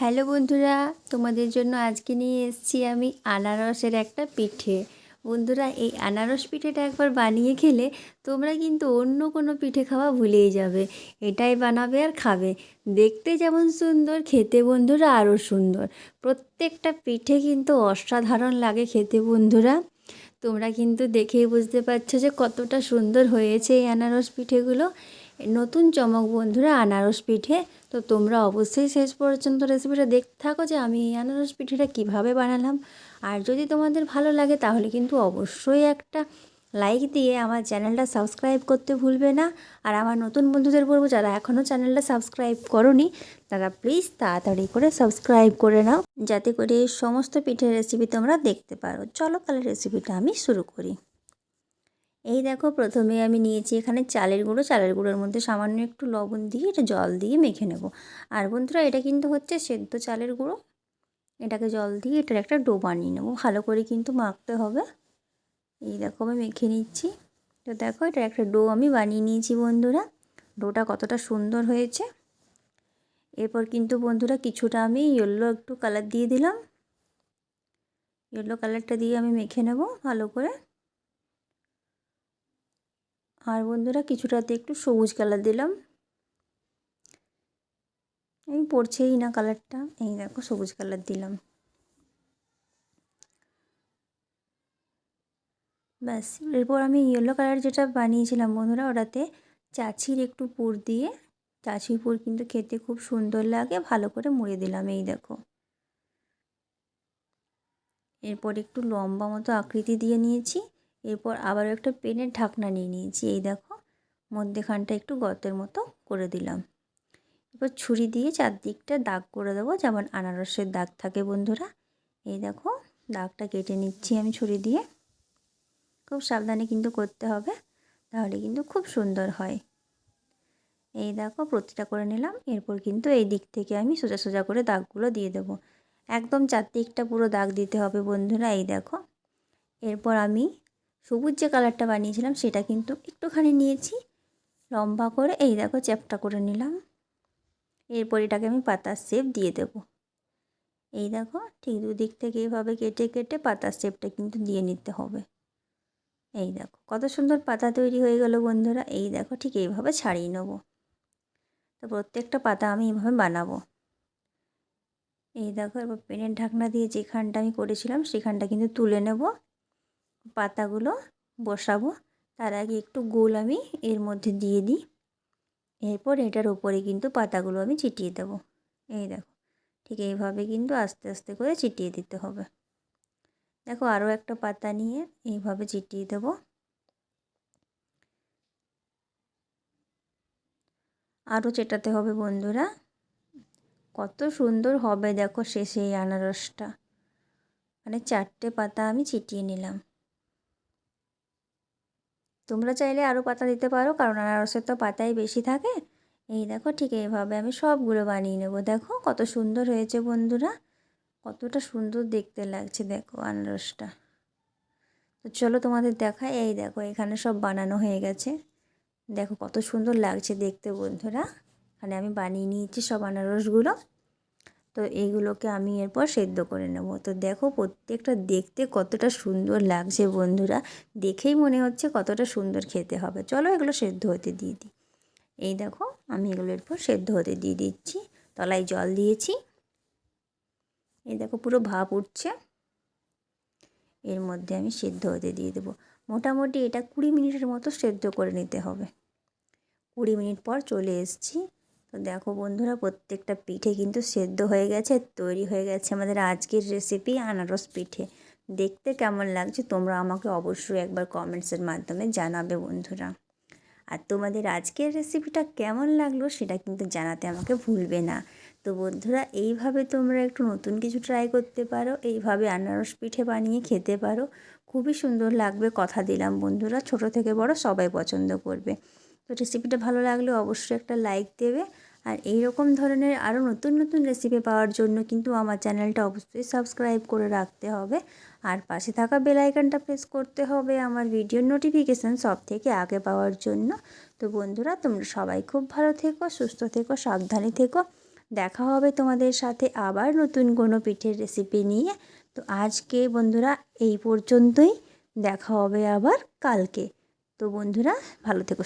Hello বন্ধুরা, তোমাদের জন্য আজকে নিয়ে এসেছি আমি আনারসের একটা পিঠে। বন্ধুরা, এই আনারস পিঠেটা একবার বানিয়ে খেলে তোমরা কিন্তু অন্য কোনো পিঠে খাওয়া ভুলেই যাবে। এটাই বানাবে আর খাবে। দেখতে যেমন সুন্দর, খেতে বন্ধুরা আরও সুন্দর। প্রত্যেকটা পিঠে কিন্তু অসাধারণ লাগে খেতে বন্ধুরা। তোমরা কিন্তু দেখেই বুঝতে পারছ যে কতটা সুন্দর হয়েছে এই আনারস পিঠেগুলো। নতুন চমক বন্ধুরা আনারস পিঠে। তো তোমরা অবশ্যই শেষ পর্যন্ত রেসিপিটা দেখতে থাকো যে আমি এই আনারস পিঠেটা কীভাবে বানালাম। আর যদি তোমাদের ভালো লাগে তাহলে কিন্তু অবশ্যই একটা লাইক দিয়ে আমার চ্যানেলটা সাবস্ক্রাইব করতে ভুলবে না। আর আমার নতুন বন্ধুদের বলব, যারা এখনও চ্যানেলটা সাবস্ক্রাইব করনি, তারা প্লিজ তাড়াতাড়ি করে সাবস্ক্রাইব করে নাও, যাতে করে সমস্ত পিঠের রেসিপি তোমরা দেখতে পারো। চলো তাহলে রেসিপিটা আমি শুরু করি। এই দেখো প্রথমে আমি নিয়েছি এখানে চালের গুঁড়ো। চালের গুঁড়োর মধ্যে সামান্য একটু লবণ দিয়ে এটা জল দিয়ে মেখে নেব। আর বন্ধুরা, এটা কিন্তু হচ্ছে সেদ্ধ চালের গুঁড়ো। এটাকে জল দিয়ে এটার একটা ডো বানিয়ে নেব। ভালো করে কিন্তু মাখতে হবে। এই দেখো আমি মেখে নিচ্ছি। তো দেখো, এটার একটা ডো আমি বানিয়ে নিয়েছি বন্ধুরা। ডোটা কতটা সুন্দর হয়েছে। এরপর কিন্তু বন্ধুরা, কিছুটা আমি ইয়েলো একটু কালার দিয়ে দিলাম। ইয়েলো কালারটা দিয়ে আমি মেখে নেব ভালো করে। আর বন্ধুরা কিছুটাতে একটু সবুজ কালার দিলাম। এই পড়ছেই না কালারটা। এই দেখো সবুজ কালার দিলাম। ব্যাস, এরপর আমি ইয়েলো কালার যেটা বানিয়েছিলাম বন্ধুরা ওটাতে চাচির একটু পুর দিয়ে, চাচির পুর কিন্তু খেতে খুব সুন্দর লাগে, ভালো করে মুড়ে দিলাম, এই দেখো। এরপর একটু লম্বা মতো আকৃতি দিয়ে নিয়েছি। এরপর আবারও একটা পেনের ঢাকনা নিয়ে নিয়েছি। এই দেখো, মধ্যেখানটা একটু গর্তের মতো করে দিলাম। এরপর ছুরি দিয়ে চারদিকটা দাগ করে দেবো, যেমন আনারসের দাগ থাকে বন্ধুরা। এই দেখো, দাগটা কেটে নিচ্ছি আমি ছুরি দিয়ে। খুব সাবধানে কিন্তু করতে হবে, তাহলে কিন্তু খুব সুন্দর হয়। এই দেখো, প্রতিটা করে নিলাম, এরপর কিন্তু এই দিক থেকে আমি সোজা সোজা করে দাগগুলো দিয়ে দেবো। একদম চারদিকটা পুরো দাগ দিতে হবে বন্ধুরা, এই দেখো। এরপর আমি সবুজ যে কালারটা বানিয়েছিলাম, সেটা কিন্তু একটুখানি নিয়েছি। লম্বা করে, এই দেখো চ্যাপটা করে নিলাম। এরপর এটাকে আমি পাতার শেপ দিয়ে দেব। এই দেখো, ঠিক দুদিক থেকে এইভাবে কেটে কেটে পাতার শেপটা কিন্তু দিয়ে নিতে হবে। এই দেখো, কত সুন্দর পাতা তৈরি হয়ে গেল বন্ধুরা। এই দেখো, ঠিক এইভাবে ছাড়িয়ে নেব। তো প্রত্যেকটা পাতা আমি এইভাবে বানাবো। এই দেখো, এবার পেনের ঢাকনা দিয়ে যেখানটা আমি করেছিলাম, সেখানটা কিন্তু তুলে নেব। পাতাগুলো বসাবো। তার আগে একটু গোল আমি এর মধ্যে দিয়ে দিই। এরপর এটার উপরে কিন্তু পাতাগুলো আমি চিটিয়ে দেবো। এই দেখো, ঠিক এইভাবে কিন্তু আস্তে আস্তে করে চিটিয়ে দিতে হবে। দেখো আরও একটা পাতা নিয়ে এইভাবে চিটিয়ে দেব। আরও চেটাতে হবে বন্ধুরা। কত সুন্দর হবে দেখো শেষে এই আনারসটা। মানে চারটে পাতা আমি চিটিয়ে নিলাম। তোমরা চাইলে আরও পাতা দিতে পারো, কারণ আনারসের তো পাতাই বেশি থাকে। এই দেখো ঠিক এইভাবে আমি সবগুলো বানিয়ে নেব। দেখো কত সুন্দর হয়েছে বন্ধুরা, কতটা সুন্দর দেখতে লাগছে দেখো আনারসটা। তো চলো তোমাদের দেখায় এই দেখো এখানে সব বানানো হয়ে গেছে। দেখো কত সুন্দর লাগছে দেখতে বন্ধুরা। এখানে আমি বানিয়ে নিয়েছি সব আনারসগুলো। তো এইগুলোকে আমি এরপর সেদ্ধ করে নেব। তো দেখো প্রত্যেকটা দেখতে কতটা সুন্দর লাগছে বন্ধুরা। দেখেই মনে হচ্ছে কতটা সুন্দর খেতে হবে। চলো এগুলো সেদ্ধ হতে দিয়ে দিই। এই দেখো আমি এগুলো এরপর সেদ্ধ হতে দিয়ে দিচ্ছি। তলায় জল দিয়েছি। এই দেখো পুরো ভাপ উঠছে। এর মধ্যে আমি সেদ্ধ হতে দিয়ে দেবো। মোটামুটি এটা কুড়ি মিনিটের মতো সেদ্ধ করে নিতে হবে। কুড়ি মিনিট পর চলে এসেছি। তো দেখো বন্ধুরা, প্রত্যেকটা পিঠে কিন্তু সেদ্ধ হয়ে গেছে, তৈরি হয়ে গেছে আমাদের আজকের রেসিপি আনারস পিঠে। দেখতে কেমন লাগছে তোমরা আমাকে অবশ্যই একবার কমেন্টসের মাধ্যমে জানাবে বন্ধুরা। আর তোমাদের আজকের রেসিপিটা কেমন লাগল সেটা কিন্তু জানাতে আমাকে ভুলবে না। তো বন্ধুরা, এইভাবে তোমরা একটু নতুন কিছু ট্রাই করতে পারো, এইভাবে আনারস পিঠে বানিয়ে খেতে পারো। খুবই সুন্দর লাগবে, কথা দিলাম বন্ধুরা, ছোট থেকে বড় সবাই পছন্দ করবে। তো রেসিপিটা ভালো লাগলে অবশ্যই একটা লাইক দেবে। আর এই রকম ধরনের আরও নতুন নতুন রেসিপি পাওয়ার জন্য কিন্তু আমার চ্যানেলটা অবশ্যই সাবস্ক্রাইব করে রাখতে হবে। আর পাশে থাকা বেলাইকানটা প্রেস করতে হবে আমার ভিডিওর নোটিফিকেশান সব থেকে আগে পাওয়ার জন্য। তো বন্ধুরা, তোমরা সবাই খুব ভালো থেকো, সুস্থ থেকো, সাবধানে থেকো। দেখা হবে তোমাদের সাথে আবার নতুন কোনো পিঠের রেসিপি নিয়ে। তো আজকে বন্ধুরা এই পর্যন্তই, দেখা হবে আবার কালকে। তো বন্ধুরা, ভালো থেকো।